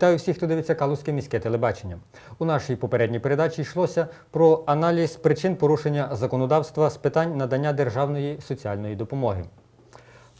Вітаю всіх, хто дивиться Калузьке міське телебачення. У нашій попередній передачі йшлося про аналіз причин порушення законодавства з питань надання державної соціальної допомоги.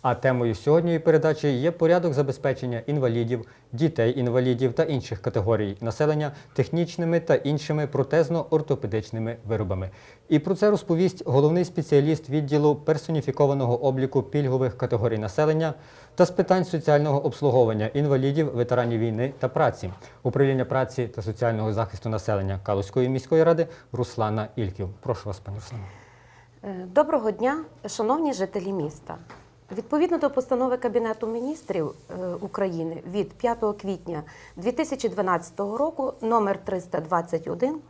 А темою сьогоднішньої передачі є порядок забезпечення інвалідів, дітей-інвалідів та інших категорій населення технічними та іншими протезно-ортопедичними виробами. І про це розповість головний спеціаліст відділу персоніфікованого обліку пільгових категорій населення та з питань соціального обслуговування інвалідів, ветеранів війни та праці, управління праці та соціального захисту населення Калузької міської ради Руслана Ільків. Прошу вас, пані Руслана. Е, Доброго дня, шановні жителі міста. Відповідно до постанови Кабінету міністрів е, України від 5 квітня 2012 року номер 321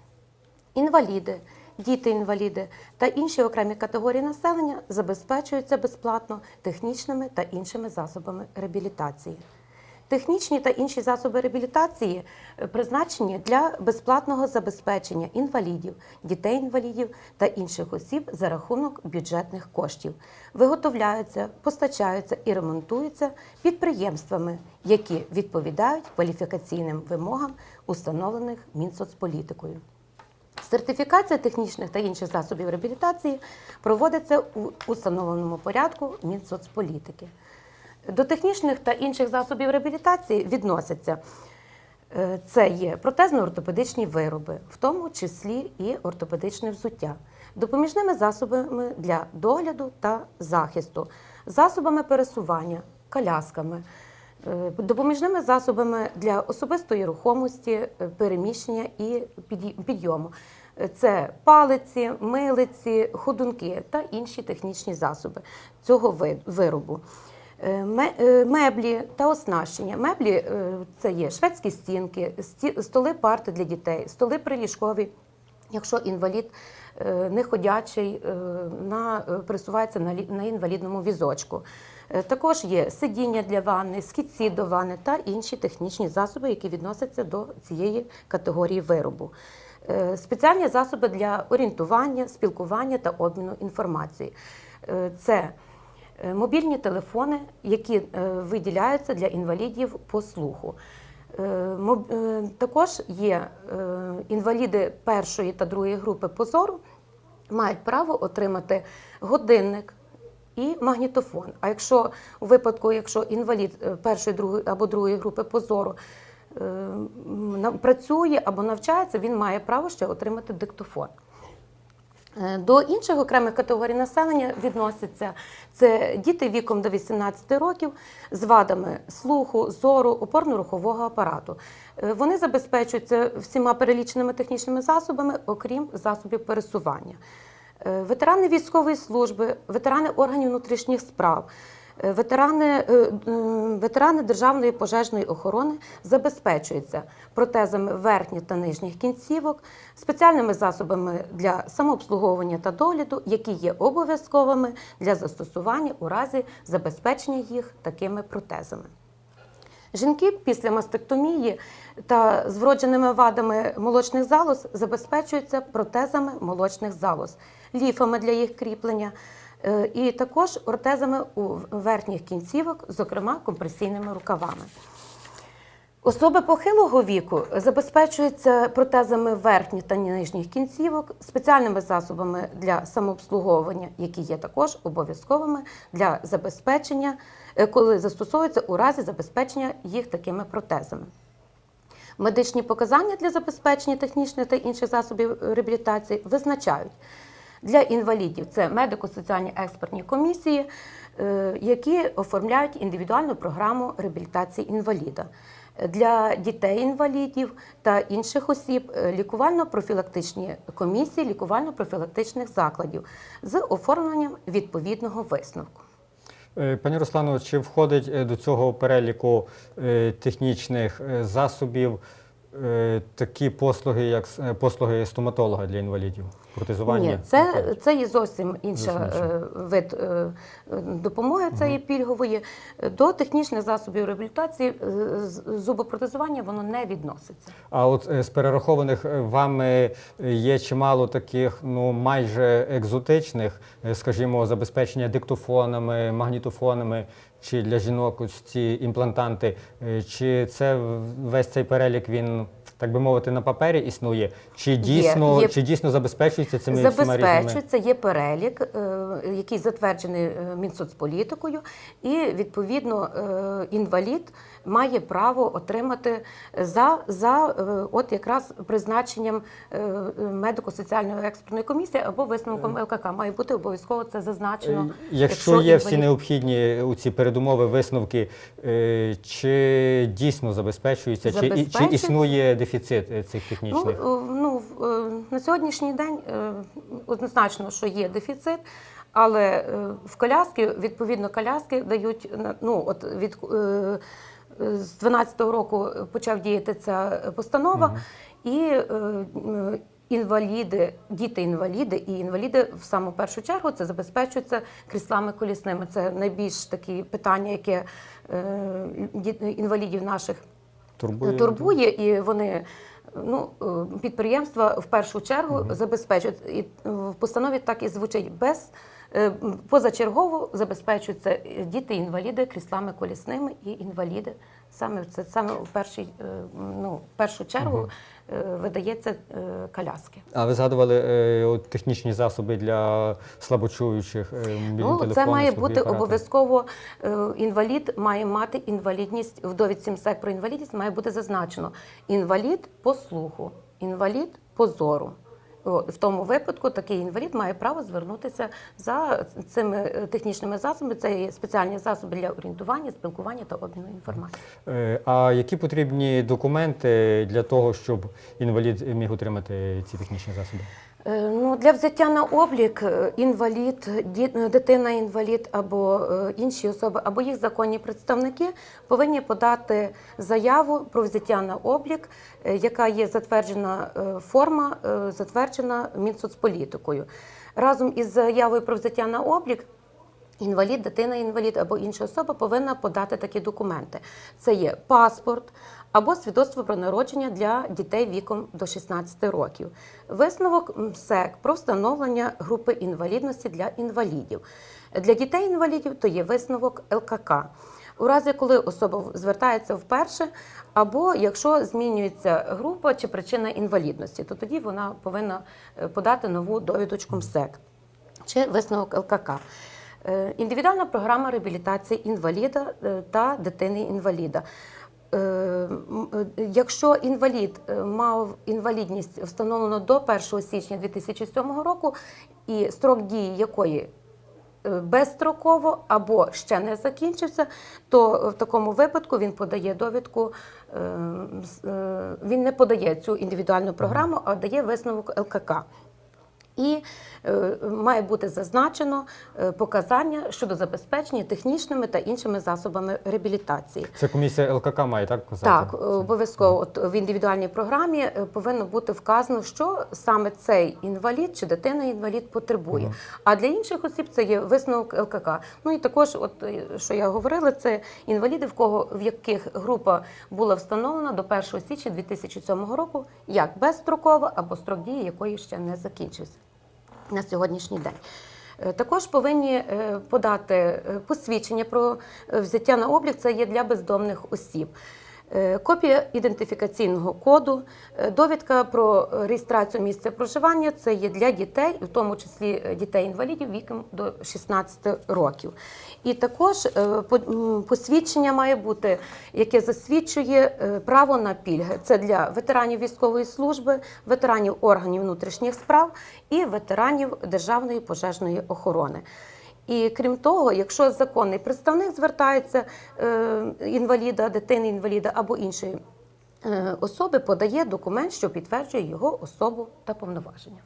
інваліди, діти-інваліди та інші окремі категорії населення забезпечуються безплатно технічними та іншими засобами реабілітації. Технічні та інші засоби реабілітації е, призначені для безплатного забезпечення інвалідів, дітей-інвалідів та інших осіб за рахунок бюджетних коштів. Виготовляються, постачаються і ремонтуються підприємствами, які відповідають кваліфікаційним вимогам, установлених Мінсоцполітикою. Сертифікація технічних та інших засобів реабілітації проводиться у установленому порядку Мінсоцполітики. До технічних та інших засобів реабілітації відносяться е, це є протезно-ортопедичні вироби, в тому числі і ортопедичне взуття, допоміжними засобами для догляду та захисту, засобами пересування, колясками, е, допоміжними засобами для особистої рухомості, е, переміщення і підйому. Це палиці, милиці, ходунки та інші технічні засоби цього ви- виробу. Е, е, Меблі та оснащення. Меблі е, це є шведські стінки, столи парти для дітей, столи приліжкові. Якщо інвалід е, неходячий, е, на, пересувається на, інвалідному візочку. Також є сидіння для ванни, скітці до ванни та інші технічні засоби, які відносяться до цієї категорії виробу. Спеціальні засоби для орієнтування, спілкування та обміну інформацією. Це Мобільні телефони, які е, виділяються для інвалідів по слуху. Е, е, Також є е, інваліди першої та другої групи по зору, мають право отримати годинник і магнітофон. А якщо у випадку, якщо інвалід е, першої другої або другої групи по зору е, працює або навчається, він має право ще отримати диктофон. Е, До інших окремих категорій населення відносяться це діти віком до 18 років з вадами слуху, зору, опорно-рухового апарату. Е, Вони забезпечуються всіма переліченими технічними засобами, окрім засобів пересування. Е, Ветерани військової служби, ветерани органів внутрішніх справ, ветерани, е, е, ветерани Державної пожежної охорони забезпечуються протезами верхніх та нижніх кінцівок, спеціальними засобами для самообслуговування та догляду, які є обов'язковими для застосування у разі забезпечення їх такими протезами. Жінки після мастектомії та з вродженими вадами молочних залоз забезпечуються протезами молочних залоз, ліфами для їх кріплення е, і також ортезами у верхніх кінцівок, зокрема компресійними рукавами. Особи похилого віку забезпечуються протезами верхніх та нижніх кінцівок, спеціальними засобами для самообслуговування, які є також обов'язковими для забезпечення, е, коли застосовуються у разі забезпечення їх такими протезами. Медичні показання для забезпечення технічних та інших засобів реабілітації визначають для інвалідів це медико-соціальні експертні комісії, е, які оформляють індивідуальну програму реабілітації інваліда. Для дітей-інвалідів та інших осіб е, лікувально-профілактичні комісії лікувально-профілактичних закладів з оформленням відповідного висновку. Е, Пані Руслано, чи входить до цього переліку технічних засобів такі послуги, як послуги стоматолога для інвалідів? Протезування? Ні, це, це є зовсім інша Зовсім е, вид е, допомоги цієї пільгової. До технічних засобів реабілітації е, зубопротезування воно не відноситься. А от з перерахованих вами є чимало таких, ну майже екзотичних, скажімо, забезпечення диктофонами, магнітофонами. чи для жінок ці імплантанти, чи це весь цей перелік він, так би мовити, на папері існує, чи дійсно, є. чи дійсно забезпечується цими різними? Забезпечується, є перелік, е, який затверджений е, Мінсоцполітикою, і відповідно е, інвалід має право отримати за, за от якраз призначенням медико-соціальної експертної комісії або висновком ЛКК. Має бути обов'язково це зазначено. Е, Якщо є всі необхідні у ці передумови, висновки, чи дійсно забезпечується, чи, чи існує дефіцит е, цих технічних? Ну, е, ну, е, на сьогоднішній день однозначно, що є дефіцит, але в коляски, відповідно, коляски дають ну, от від. З 12-го року почав діяти ця постанова, і е, інваліди, діти-інваліди і інваліди в саму першу чергу це забезпечуються кріслами колісними. Це найбільш такі питання, яке ді- інвалідів наших Турбує? турбує, і вони ну, е, підприємства в першу чергу забезпечують. І в постанові так і звучить без. Е, Позачергово забезпечуються діти інваліди кріслами колісними і інваліди. Саме це саме в першій, е, ну, в першу чергу е, видається е, коляски. А ви згадували е, технічні засоби для слабочуючих, е, Ну, це має бути обов'язково. е, Інвалід має мати інвалідність в довідці МСЕК про інвалідність має бути зазначено інвалід по слуху, інвалід по зору. В тому випадку такий інвалід має право звернутися за цими е, технічними засобами. Це є спеціальні засоби для орієнтування, спілкування та обміну інформацією. Е, А які потрібні документи для того, щоб інвалід міг отримати ці технічні засоби? Е, Ну, для взяття на облік е, інвалід, дитина-інвалід або е, інші особи, або їх законні представники повинні подати заяву про взяття на облік, е, яка є затверджена е, форма, е, затверджена Мінсоцполітикою. Разом із заявою про взяття на облік Інвалід, дитина-інвалід або інша особа повинна подати такі документи. Це є паспорт або свідоцтво про народження для дітей віком до 16 років. Висновок МСЕК про встановлення групи інвалідності для інвалідів. Для дітей-інвалідів то є висновок ЛКК. У разі, коли особа звертається вперше, або якщо змінюється група чи причина інвалідності, то тоді вона повинна е, подати нову довідочку МСЕК чи висновок ЛКК. Е, Індивідуальна програма реабілітації інваліда е, та дитини-інваліда. М, е, Якщо інвалід е, мав інвалідність встановлено до 1 січня 2007 року, і строк дії якої е, безстроково або ще не закінчився, то в такому випадку він подає довідку. е, е, Він не подає цю індивідуальну програму, а дає висновок ЛКК. І е, має бути зазначено е, показання щодо забезпечення технічними та іншими засобами реабілітації. Це комісія ЛКК має так казати? Так, е, обов'язково от в індивідуальній програмі повинно бути вказано, що саме цей інвалід чи дитина-інвалід потребує. А для інших осіб це є висновок ЛКК. Ну і також, от що я говорила, це інваліди, в кого в яких група була встановлена до 1 січня 2007 року, як безстрокова або строк дії якої ще не закінчився на сьогоднішній день. Е, Також повинні е, подати е, посвідчення про взяття на облік. Це є для бездомних осіб. Е, Копія ідентифікаційного коду, е, довідка про реєстрацію місця проживання це є для дітей, в тому числі е, дітей-інвалідів віком до 16 років. І також посвідчення має бути, яке засвідчує право на пільги. Це для ветеранів військової служби, ветеранів органів внутрішніх справ і ветеранів Державної пожежної охорони. І крім того, якщо законний представник звертається е, інваліда, дитини інваліда або іншої е, особи, подає документ, що підтверджує його особу та повноваження.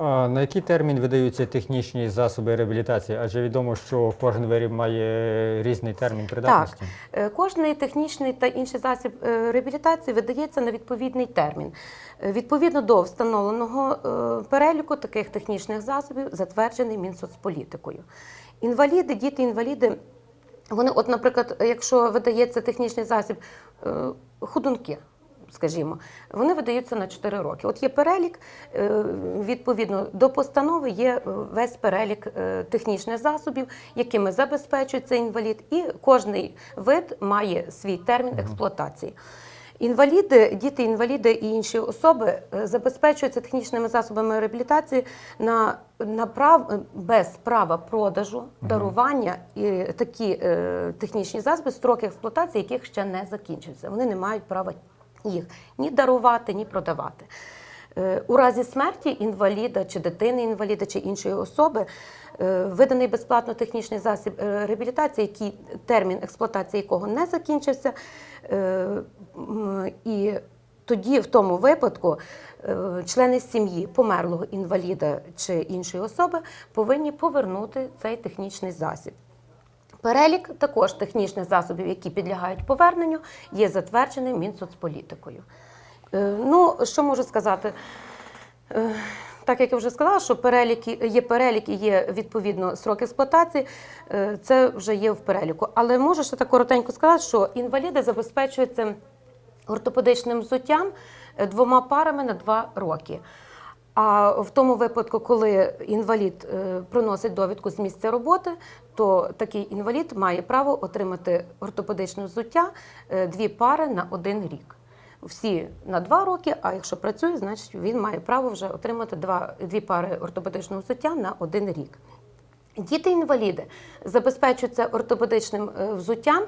На який термін видаються технічні засоби реабілітації? Адже відомо, що кожен виріб має різний термін придатності. Е, Кожний технічний та інший засіб е, реабілітації видається на відповідний термін. Е, Відповідно до встановленого переліку таких технічних засобів, затверджений Мінсоцполітикою. Інваліди, діти-інваліди, вони, от, наприклад, якщо видається технічний засіб ходунки. Скажімо, вони видаються на 4 роки. От є перелік, е, відповідно до постанови є е, весь перелік е, технічних засобів, якими забезпечується інвалід, і кожний вид має свій термін експлуатації. Інваліди, діти інваліди і інші особи забезпечуються технічними засобами реабілітації на, на прав, без права продажу, дарування і такі е, технічні засоби, строки експлуатації, яких ще не закінчуються. Вони не мають права їх ні дарувати, ні продавати. Е, У разі смерті інваліда чи дитини інваліда чи іншої особи е, виданий безплатно технічний засіб е, реабілітації, який термін експлуатації якого не закінчився. І тоді, в тому випадку, члени сім'ї померлого інваліда чи іншої особи повинні повернути цей технічний засіб. Перелік також технічних засобів, які підлягають поверненню, є затверджений Мінсоцполітикою. Е, Ну, що можу сказати? Е, Так як я вже сказала, що перелік є перелік і є відповідно срок експлуатації, е, це вже є в переліку. Але можу ще так коротенько сказати, що інваліди забезпечуються ортопедичним взуттям двома парами на два роки. А в тому випадку, коли інвалід е, приносить довідку з місця роботи, то такий інвалід має право отримати ортопедичне взуття е, дві пари на один рік. Всі на два роки, а якщо працює, значить він має право вже отримати два, дві пари ортопедичного взуття на один рік. Діти-інваліди забезпечуються ортопедичним е, взуттям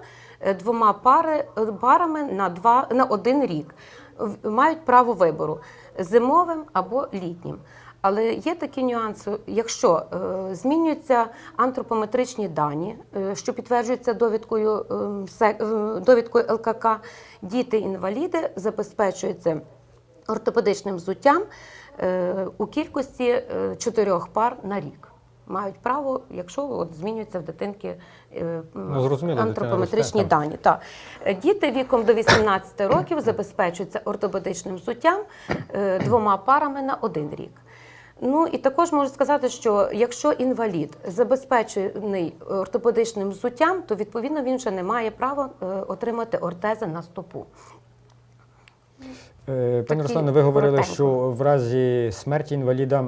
двома пари, парами на, два, на один рік. Мають право вибору зимовим або літнім. Але є такі нюанси, якщо е, змінюються антропометричні дані, е, що підтверджуються довідкою, е, е, довідкою ЛКК, діти-інваліди забезпечуються ортопедичним взуттям у кількості чотирьох пар на рік. Мають право, якщо от змінюються в дитинки е, Ну, антропометричні дані. Так. Е, Діти віком до 18 років забезпечуються ортопедичним взуттям е, двома парами на один рік. Ну і також можу сказати, що якщо інвалід забезпечений ортопедичним взуттям, то відповідно він вже не має права е, отримати ортези на стопу. Пані Руслане, ви говорили, коротенько. що в разі смерті інваліда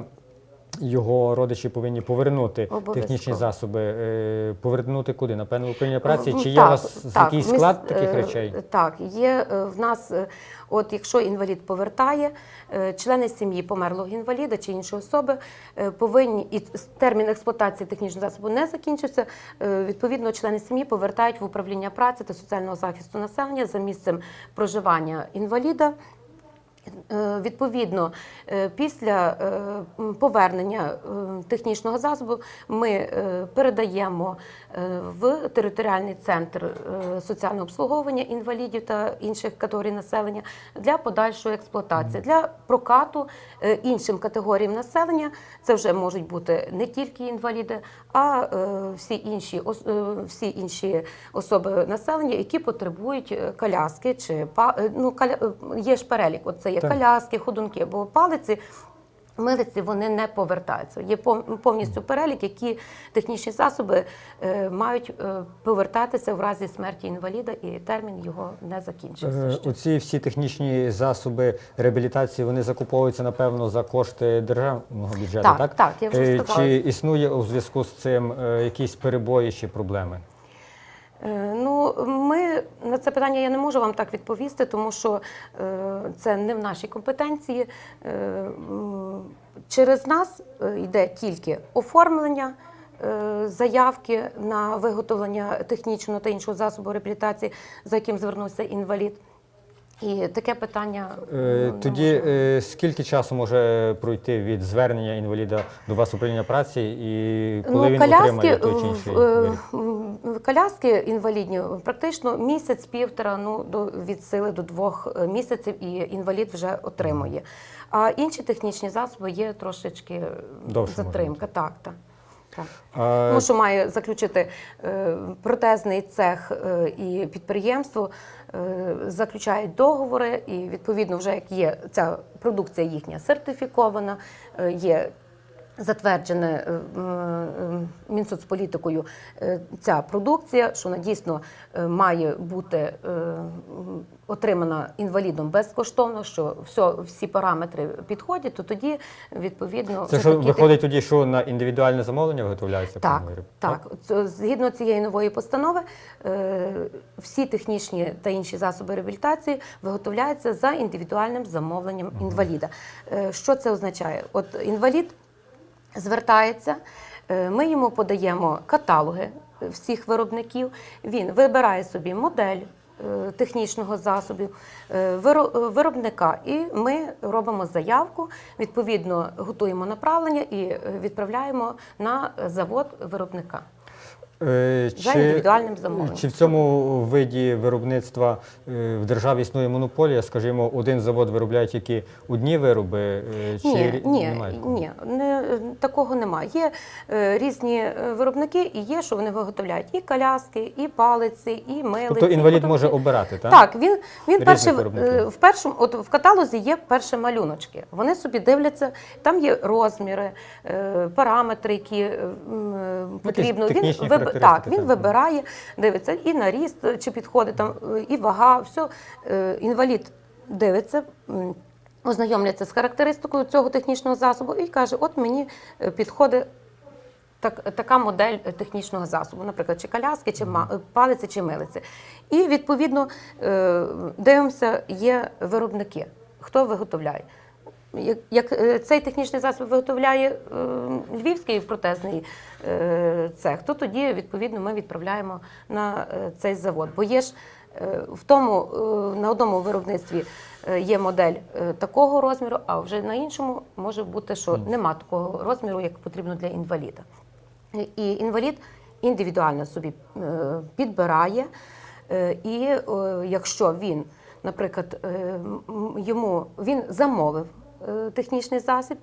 його родичі повинні повернути Обов'язково. технічні засоби. Е, Повернути куди? Напевно, в управління праці? Ну, Чи є так, у вас так, якийсь склад с- таких е, речей? Так, є е, в нас, от якщо інвалід повертає, члени сім'ї померлого інваліда чи іншої особи повинні, і термін експлуатації технічного засобу не закінчився, відповідно, члени сім'ї повертають в управління праці та соціального захисту населення за місцем проживання інваліда. Е, Відповідно, е, після е, повернення технічного засобу ми передаємо в територіальний центр соціального обслуговування інвалідів та інших категорій населення для подальшої експлуатації, для прокату іншим категоріям населення. Це вже можуть бути не тільки інваліди, а всі інші всі інші особи населення, які потребують коляски чи ну, каля... є ж перелік. От це є Так. коляски, ходунки, бо палиці. Милиці вони не повертаються. Є пов- повністю перелік, які технічні засоби е, мають е, повертатися в разі смерті інваліда, і термін його не закінчився. Е, ще. Оці всі технічні засоби реабілітації вони закуповуються, напевно, за кошти державного бюджету, Так, так? так, я вже сказала. Чи існує у зв'язку з цим якісь перебої чи проблеми? Е, Ну, ми на це питання я не можу вам так відповісти, тому що е, це не в нашій компетенції. Е, через нас йде тільки оформлення. Заявки на виготовлення технічного та іншого засобу реабілітації, за яким звернувся інвалід. І таке питання Е, ну, Тоді е, скільки часу може пройти від звернення інваліда до вас управління праці і коли він отримає той чи інший Ну, в- е, в- коляски інвалідні практично місяць-півтора, ну до від сили до двох е, місяців, і інвалід вже отримує. А інші технічні засоби є трошечки Довше може затримка. Так, так. Так. А, Тому що має заключити е, протезний цех е, і підприємство, е, заключають договори, і відповідно, вже як є ця продукція їхня сертифікована, є Затверджене е, е, Мінсоцполітикою е, ця продукція, що вона дійсно має бути отримана інвалідом безкоштовно, що все, всі параметри підходять, то тоді відповідно Це вже що такі виходить тоді, що на індивідуальне замовлення виготовляється так, певний так. Згідно цієї нової постанови, всі технічні та інші засоби реабілітації виготовляються за індивідуальним замовленням інваліда. Е, Що це означає? От інвалід звертається, е, ми йому подаємо каталоги всіх виробників. Він вибирає собі модель. е, Технічного засобу е, е, виробника, і ми робимо заявку. Відповідно, готуємо направлення і е, відправляємо на завод виробника. Е, За індивідуальним замовленням. Чи в цьому виді виробництва е, в державі існує монополія? Скажімо, один завод виробляє тільки одні вироби, е, чи Ні, ні, немає такого? ні, не, такого немає. Є різні виробники, і є, що вони виготовляють і коляски, і палиці, і милиці. Тобто інвалід Тобто, може обирати, так? Так, він, він перший в першому, от в каталозі є перші малюночки. Вони собі дивляться, там є розміри, параметри, які потрібно. Він виб- так, він вибирає, дивиться і на ріст, е, чи підходить там, е, і вага, все. Е, Інвалід дивиться. Ознайомляться з характеристикою цього технічного засобу і каже: от мені е, підходить так, така модель технічного засобу, наприклад, чи коляски, чи палиці, чи милиці. І відповідно дивимося, є виробники, хто виготовляє. Як, як е, цей технічний засіб виготовляє е, львівський протезний е, цех, то тоді відповідно ми відправляємо на е, цей завод. Бо є ж е, в тому е, на одному виробництві е, є модель е, такого розміру, а вже на іншому може бути, що нема такого розміру, як потрібно для інваліда. І інвалід індивідуально собі е, підбирає. Е, І е, якщо він, наприклад, е, йому він замовив е, технічний засіб,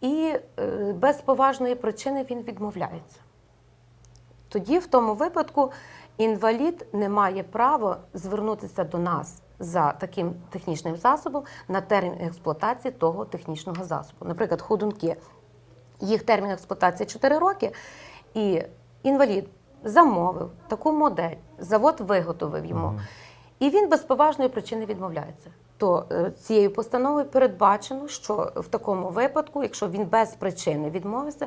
і е, без поважної причини він відмовляється. Тоді, в тому випадку, інвалід не має права звернутися до нас за таким технічним засобом на термін експлуатації того технічного засобу. Наприклад, ходунки. Їх термін експлуатації 4 роки, і інвалід замовив таку модель, завод виготовив йому, і він без поважної причини відмовляється. То е, цією постановою передбачено, що в такому випадку, якщо він без причини відмовився,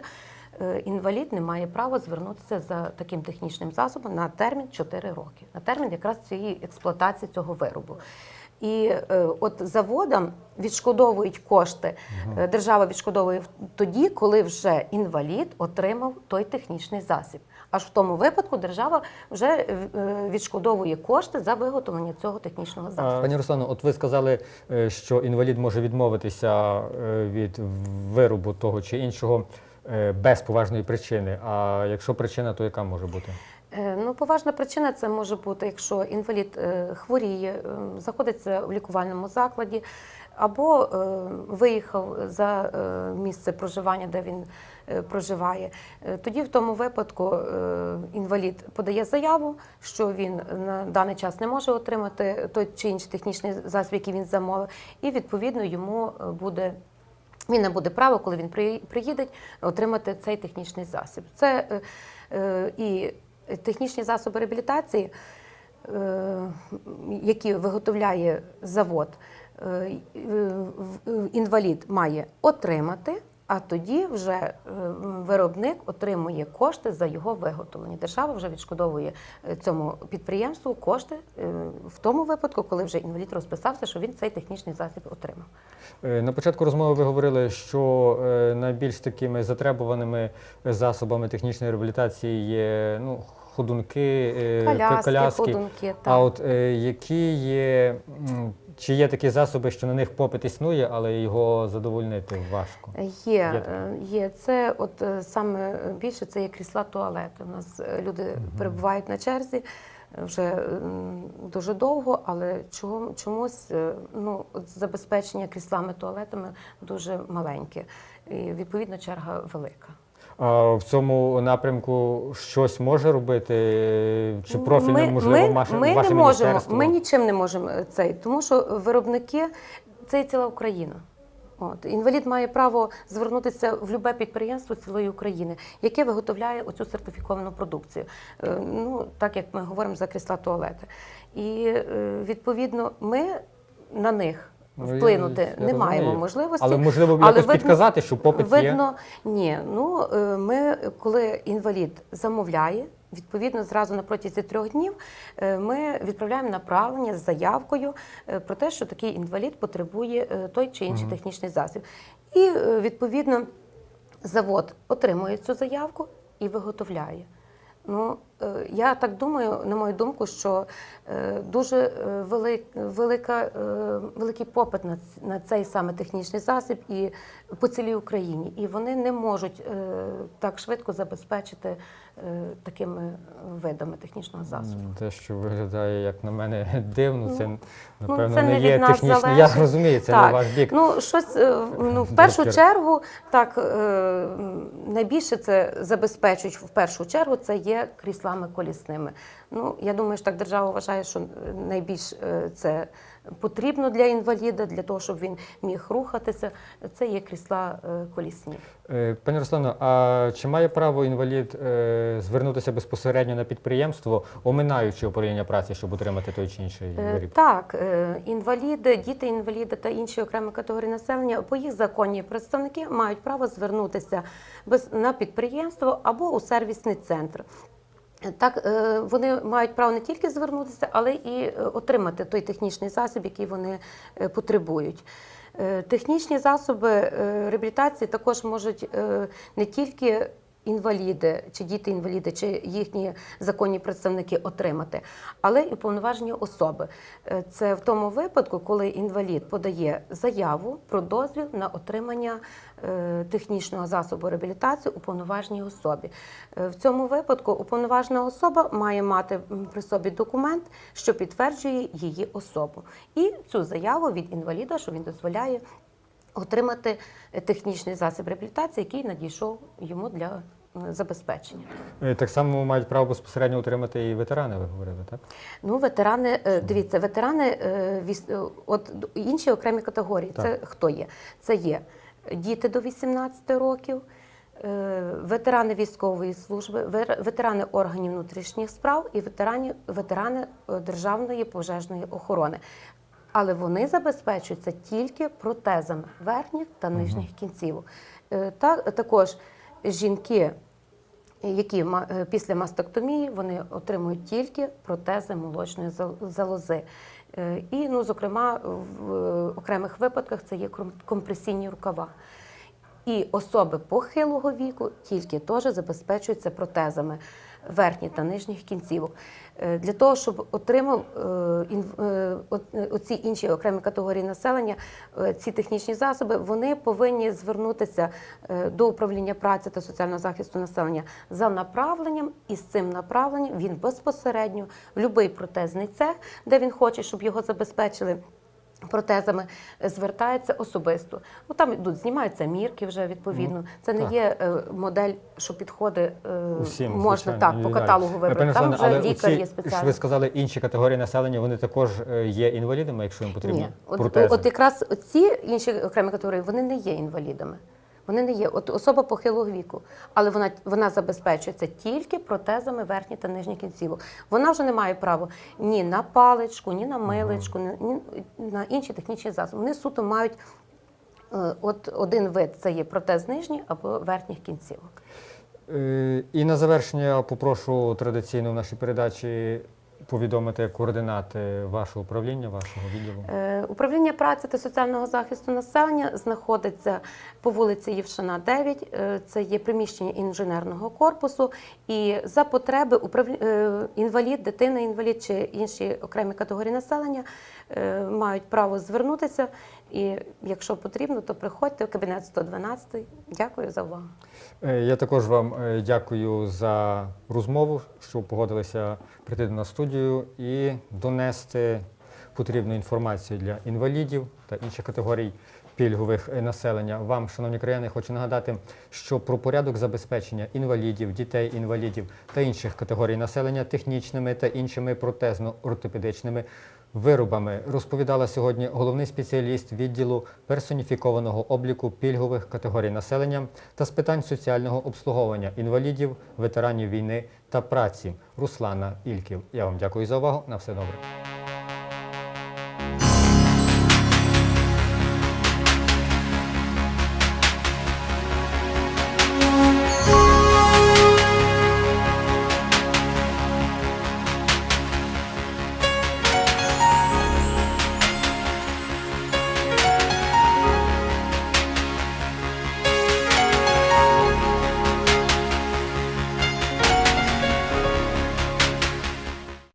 е, інвалід не має права звернутися за таким технічним засобом на термін 4 роки, на термін якраз цієї експлуатації цього виробу. І е, от заводам відшкодовують кошти, держава відшкодовує тоді, коли вже інвалід отримав той технічний засіб. Аж в тому випадку держава вже е, відшкодовує кошти за виготовлення цього технічного засобу. Пані Руслано, от ви сказали, е, що інвалід може відмовитися е, від виробу того чи іншого без поважної причини. А якщо причина, то яка може бути? Е, Ну, поважна причина це може бути, якщо інвалід е, хворіє, е, знаходиться в лікувальному закладі, або виїхав за місце проживання, де він проживає. Тоді в тому випадку інвалід подає заяву, що він на даний час не може отримати той чи інший технічний засіб, який він замовив, і відповідно йому буде. Він не буде права, коли він при- приїде, отримати цей технічний засіб. Це і технічні засоби реабілітації, е, які виготовляє завод, е, е, інвалід має отримати, а тоді вже е, виробник отримує кошти за його виготовлення. Держава вже відшкодовує е, цьому підприємству кошти е, в тому випадку, коли вже інвалід розписався, що він цей технічний засіб отримав. На початку розмови ви говорили, що найбільш такими затребуваними засобами технічної реабілітації є ну, ходунки, Коляски, коляски. ходунки, А от які є, чи є такі засоби, що на них попит існує, але його задовольнити важко? Є, Є е. Це от е, саме більше це є крісла туалети. У нас е, люди перебувають на черзі е, вже дуже довго, але чомусь е, ну, забезпечення кріслами туалетами дуже маленьке. І відповідно черга велика. В цьому напрямку щось може робити? Чи профільне, ми, можливо, ми, ваше, ми ваше не можемо, міністерство? ми нічим не можемо е, цей, тому що виробники це і ціла Україна. От інвалід має право звернутися в любе підприємство цілої України, яке виготовляє оцю сертифіковану продукцію. Е, Ну так як ми говоримо за крісла туалети. І е, відповідно ми на них Ну, я- вплинути я не маємо розумію. можливості. Але можливо Але якось видно- підказати, що попит є. Ні. Ну е, ми, коли інвалід замовляє, відповідно, зразу на протязі трьох днів е, ми відправляємо направлення з заявкою е, про те, що такий інвалід потребує той чи інший технічний засіб. І відповідно завод отримує цю заявку і виготовляє. Ну, я так думаю, на мою думку, що е, дуже е, велик, велика, е, великий попит на, цей саме технічний засіб і по цілій Україні. І вони не можуть е, так швидко забезпечити е, такими видами технічного засобу. Те, що виглядає, як на мене, дивно, це, напевно, Ну, це не не є технічний. Я розумію, це Так. не ваш бік. Ну, щось е, ну, в першу чергу, так е, найбільше це забезпечують в першу чергу, це є кріслами колісними. Ну, я думаю, що так держава вважає, що е, найбільш е, це потрібно для інваліда, для того, щоб він міг рухатися. Це є крісла е, колісні. Пані Руслано, а чи має право інвалід звернутися безпосередньо на підприємство, оминаючи управління праці, щоб отримати той чи інший виріб? Так, інваліди, діти інваліди та інші окремі категорії населення по їх законні представники мають право звернутися на підприємство або у сервісний центр. Так, е, вони мають право не тільки звернутися, але і е, отримати той технічний засіб, який вони е, потребують. Технічні засоби реабілітації також можуть не тільки інваліди чи діти-інваліди, чи їхні законні представники отримати, але і уповноважені особи. Е, Це в тому випадку, коли інвалід подає заяву про дозвіл на отримання е, технічного засобу реабілітації уповноваженій особі. Е, В цьому випадку уповноважена особа має мати при собі документ, що підтверджує її особу, і цю заяву від інваліда, що він дозволяє отримати технічний засіб реабілітації, який надійшов йому для забезпечення. Е, Так само мають право безпосередньо отримати і ветерани, ви говорили, так? Ну, ветерани, е, дивіться, ветерани е, е, от інші окремі категорії. Це хто є? Це є діти до 18 років, ветерани військової служби, ветерани органів внутрішніх справ і ветерани е, державної пожежної охорони. Але вони забезпечуються тільки протезами верхніх та нижніх кінцівок. Е, Та, також жінки які е, після мастектомії вони отримують тільки протези молочної залози. Е, І, ну, зокрема, в окремих випадках це є компресійні рукава. І особи похилого віку тільки теж забезпечуються протезами верхніх та нижніх кінцівок. Е, Для того, щоб отримав е, е, оці інші окремі категорії населення, ці технічні засоби, вони повинні звернутися до управління праці та соціального захисту населення за направленням, і з цим направленням він безпосередньо в будь-який протезний цех, де він хоче, щоб його забезпечили протезами е, звертається особисто. Ну там йдуть, знімаються мірки вже відповідно. Це не так. є е, модель, що підходить е, Усім, можна звичайно, так по каталогу вибрати. Там вже лікар є що ви сказали, інші категорії населення, вони також е, є інвалідами, якщо їм потрібно Ні, от, от якраз ці інші окремі категорії вони не є інвалідами. Вони не є. От особа похилого віку, але вона, вона забезпечується тільки протезами верхні та нижні кінцівок. Вона вже не має права ні на паличку, ні на миличку, ні, на інші технічні засоби. Вони суто мають е, от один вид це є протез нижній або верхніх кінцівок. Е, І на завершення попрошу традиційно в нашій передачі повідомити координати вашого управління, вашого відділу. Е, Управління праці та соціального захисту населення знаходиться по вулиці Євшина, 9. Е, Це є приміщення інженерного корпусу. І за потреби управ... е, інвалід, дитина, інвалід чи інші окремі категорії населення е, мають право звернутися. І якщо потрібно, то приходьте в кабінет 112. Дякую за увагу. Е, Я також вам е, дякую за розмову, що погодилися прийти в студію і донести потрібну інформацію для інвалідів та інших категорій пільгових е, населення. Вам, шановні краяни, хочу нагадати, що про порядок забезпечення інвалідів, дітей-інвалідів та інших категорій населення технічними та іншими протезно-ортопедичними виробами розповідала сьогодні головний спеціаліст відділу персоніфікованого обліку пільгових категорій населення та з питань соціального обслуговування інвалідів, ветеранів війни та праці Руслана Ільків. Я вам дякую за увагу. На все добре.